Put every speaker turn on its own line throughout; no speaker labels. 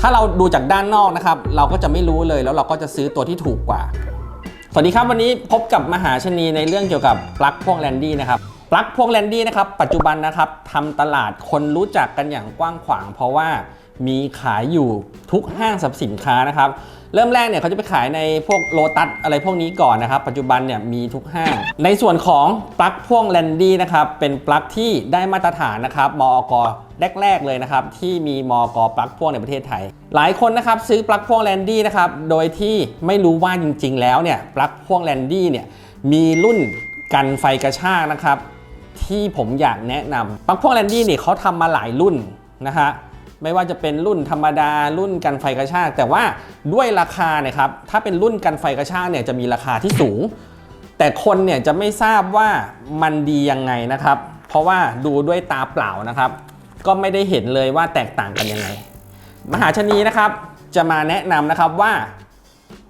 ถ้าเราดูจากด้านนอกนะครับ เราก็จะไม่รู้เลยแล้วเราก็จะซื้อตัวที่ถูกกว่า สวัสดีครับวันนี้พบกับมหาชนีในเรื่องเกี่ยวกับปลั๊กพวกแลนดี้นะครับปลั๊กพวกแลนดี้นะครับปัจจุบันนะครับทำตลาดคนรู้จักกันอย่างกว้างขวาง เพราะว่ามีขายอยู่ทุกห้างสรรพสินค้านะครับ เริ่มแรกเนี่ยเขาจะไปขายในพวกโลตัสอะไรพวกนี้ก่อนนะครับ ปัจจุบันเนี่ยมีทุกห้าง ในส่วนของปลั๊กพ่วงแลนดี้นะครับเป็นปลั๊กที่ได้มาตรฐานนะครับมอก แรก ๆ เลยนะครับ ที่มีมอกปลั๊กพ่วงในประเทศไทย หลายคนนะครับซื้อปลั๊กพ่วงแลนดี้นะครับโดยที่ไม่รู้ว่าจริง ๆ แล้วเนี่ยปลั๊กพ่วงแลนดี้เนี่ยมีรุ่นกันไฟกระชากนะครับที่ผมอยากแนะนำปลั๊กพ่วงแลนดี้เนี่ยเขาทำมาหลายรุ่นนะฮะไม่ว่าจะเป็นรุ่นธรรมดารุ่นกันไฟกระชากแต่ว่าด้วยราคาเนี่ยครับถ้าเป็นรุ่นกันไฟกระชากเนี่ยจะมีราคาที่สูง แต่คนเนี่ยจะไม่ทราบว่ามันดียังไงนะครับ เพราะว่าดูด้วยตาเปล่านะครับ ก็ไม่ได้เห็นเลยว่าแตกต่างกันยังไง มหาชนีนะครับจะมาแนะนำนะครับว่า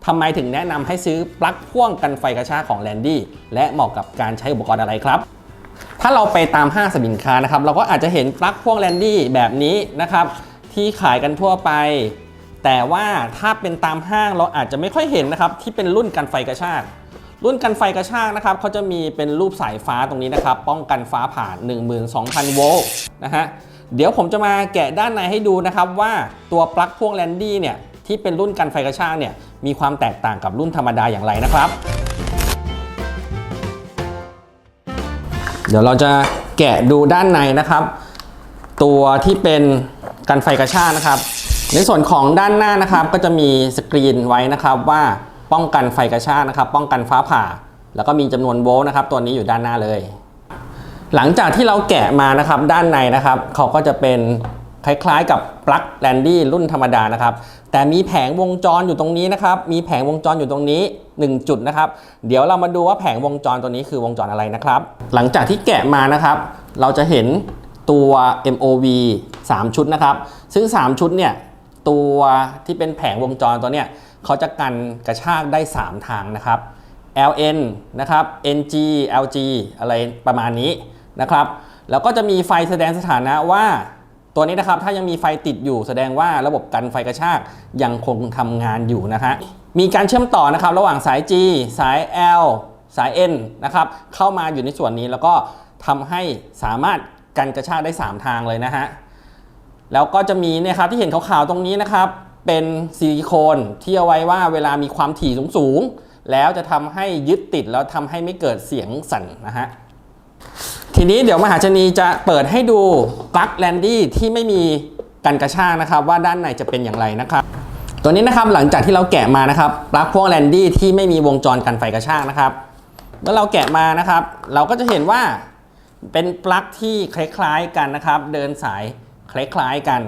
ทำไมถึงแนะนำให้ซื้อปลั๊กพ่วงกันไฟกระชากของแลนดี้และเหมาะกับการใช้อุปกรณ์อะไรครับ ถ้าเราไปตามห้างสินค้านะครับ เราก็อาจจะเห็นปลั๊กพ่วงแลนดี้แบบนี้นะครับ ที่ขายกันทั่วไป แต่ว่าถ้าเป็นตามห้างเราอาจจะไม่ค่อยเห็นนะครับ ที่เป็นรุ่นกันไฟกระชากรุ่นกันไฟกระชากนะครับเขาจะมีเป็นรูปสายฟ้าตรงนี้นะครับ ป้องกันฟ้าผ่าน 12,000 โวลต์นะฮะ เดี๋ยวผมจะมาแกะด้านในให้ดูนะครับว่าตัวปลั๊กพ่วงแลนดี้เนี่ยที่เป็นรุ่นกันไฟกระชากเนี่ยมีความแตกต่างกับรุ่นธรรมดาอย่างไรนะครับ เดี๋ยวเราจะแกะดูด้านในนะครับ ตัวที่เป็นกันไฟกระชากนะครับ ในส่วนของด้านหน้านะครับ ก็จะมีสกรีนไว้นะครับว่าป้องกันไฟกระชากนะครับ ป้องกันฟ้าผ่า แล้วก็มีจำนวนโวลต์นะครับ ตัวนี้อยู่ด้านหน้าเลย หลังจากที่เราแกะมานะครับด้านในนะครับเขาก็จะเป็นคล้ายๆกับปลั๊กแลนดี้รุ่นธรรมดานะครับ แต่มีแผงวงจรอยู่ตรงนี้นะครับ มีแผงวงจรอยู่ตรงนี้ 1 จุดนะครับ เดี๋ยวเรามาดูว่าแผงวงจรตัวนี้คือวงจรอะไรนะครับ หลังจากที่แกะมานะครับ เราจะเห็นตัว MOV 3 ชุดนะครับ ซึ่ง 3 ชุดเนี่ยตัวที่เป็นแผงวงจรตัวเนี้ยเขาจะกันกระชากได้ 3 ทางนะครับ LN นะครับ NG LG อะไรประมาณนี้ นะครับ แล้วก็จะมีไฟแสดงสถานะว่า ตัวนี้นะครับถ้ายังมีไฟติดอยู่แสดงว่าระบบกันไฟกระชากยังคงทำงานอยู่นะฮะมีการเชื่อมต่อนะครับระหว่างสาย G สาย L สาย N นะครับเข้ามาอยู่ในส่วนนี้แล้วก็ทำให้สามารถกันกระชากได้ 3 ทางเลยนะฮะแล้วก็จะมีเนี่ยครับที่เห็นขาวๆตรงนี้นะครับเป็นซิลิโคนที่เอาไว้ว่าเวลามีความถี่สูงๆแล้วจะทำให้ยึดติดแล้วทำให้ไม่เกิดเสียงสั่นนะฮะ ทีนี้เดี๋ยวมหาชนีจะเปิดให้ดูปลั๊กแลนดี้ที่ไม่มีกันกระชากนะครับ ว่าด้านในจะเป็นอย่างไรนะครับ ตัวนี้นะครับหลังจากที่เราแกะมานะครับปลั๊กพวกแลนดี้ที่ไม่มีวงจรกันไฟกระชากนะครับเมื่อเราแกะมานะครับ เราก็จะเห็นว่าเป็นปลั๊กที่คล้ายๆกันนะครับ เดินสายคล้ายๆกัน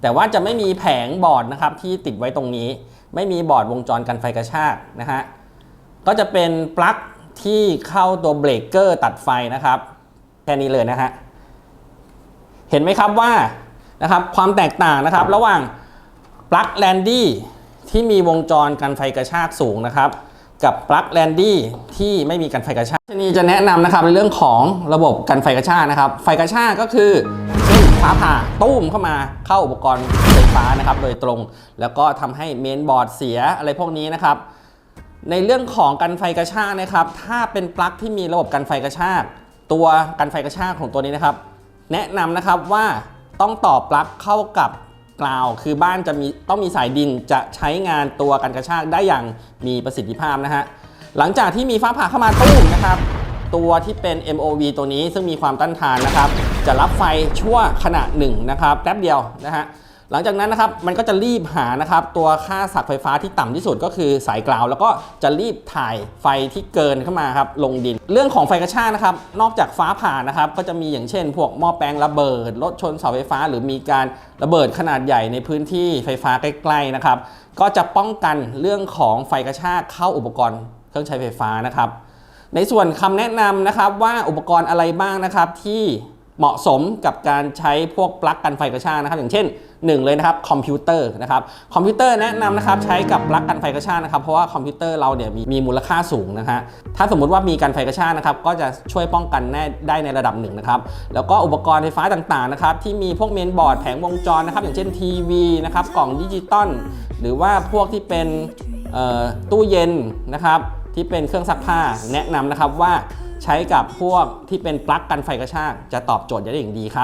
แต่ว่าจะไม่มีแผงบอร์ดนะครับที่ติดไว้ตรงนี้ ไม่มีบอร์ดวงจรกันไฟกระชากนะฮะก็จะเป็นปลั๊กที่เข้าตัวเบรกเกอร์ตัดไฟนะครับ แค่นี้เลยนะฮะเห็นไหมครับว่านะครับความแตกต่างนะครับ ระหว่างปลั๊กแลนดี้ที่มีวงจรกันไฟกระชากสูงนะครับ กับปลั๊กแลนดี้ที่ไม่มีกันไฟกระชากชนีจะแนะนำนะครับในเรื่องของระบบกันไฟกระชากนะครับ ไฟกระชากก็คือเช่นฟ้าผ่าตุ้มเข้ามาเข้าอุปกรณ์ไฟฟ้านะครับ โดยตรง แล้วก็ทำให้เมนบอร์ดเสียอะไรพวกนี้นะครับ ในเรื่องของกันไฟกระชากนะครับ ถ้าเป็นปลั๊กที่มีระบบกันไฟกระชาก ตัวกันไฟกระชากของตัวนี้นะครับ แนะนำนะครับว่าต้องต่อปลั๊กเข้ากับกราว คือบ้านจะมีต้องมีสายดินจะใช้งานตัวกันกระชากได้อย่างมีประสิทธิภาพนะฮะหลังจากที่มีฟ้าผ่าเข้ามาตู้มนะครับ ตัวที่เป็น MOV ตัวนี้ซึ่งมีความต้านทานนะครับ จะรับไฟชั่วขณะหนึ่งนะครับแป๊บเดียวนะฮะ หลังจากนั้นนะครับมันก็จะรีบหานะครับตัวค่าสักไฟฟ้าที่ต่ำที่สุดก็คือสายกราวแล้วก็จะรีบถ่ายไฟที่เกินเข้ามาครับลงดิน เรื่องของไฟกระชากนะครับนอกจากฟ้าผ่านะครับก็จะมีอย่างเช่น พวกหม้อแปลงระเบิดรถชนเสาไฟฟ้า หรือมีการระเบิดขนาดใหญ่ในพื้นที่ไฟฟ้าใกล้ๆนะครับก็จะป้องกันเรื่องของไฟกระชากเข้าอุปกรณ์เครื่องใช้ไฟฟ้านะครับ ในส่วนคำแนะนำนะครับว่าอุปกรณ์อะไรบ้างนะครับที่ เหมาะสมกับการใช้พวกปลั๊กกันไฟกระชากนะครับ อย่างเช่นหนึ่งเลยนะครับคอมพิวเตอร์นะครับคอมพิวเตอร์แนะนำนะครับใช้กับปลั๊กกันไฟกระชากนะครับเพราะว่าคอมพิวเตอร์เราเนี่ยมีมีมูลค่าสูงนะฮะถ้าสมมุติว่ามีกันไฟกระชากนะครับก็จะช่วยป้องกันแน่ได้ในระดับหนึ่งนะครับแล้วก็อุปกรณ์ไฟฟ้าต่างๆนะครับที่มีพวกเมนบอร์ดแผงวงจรนะครับอย่างเช่นทีวีนะครับกล่องดิจิตอลหรือว่าพวกที่เป็นตู้เย็นนะครับที่เป็นเครื่องซักผ้าแนะนำนะครับว่า ใช้กับพวกที่เป็นปลั๊กกันไฟกระชากจะตอบโจทย์ได้อย่างดีครับ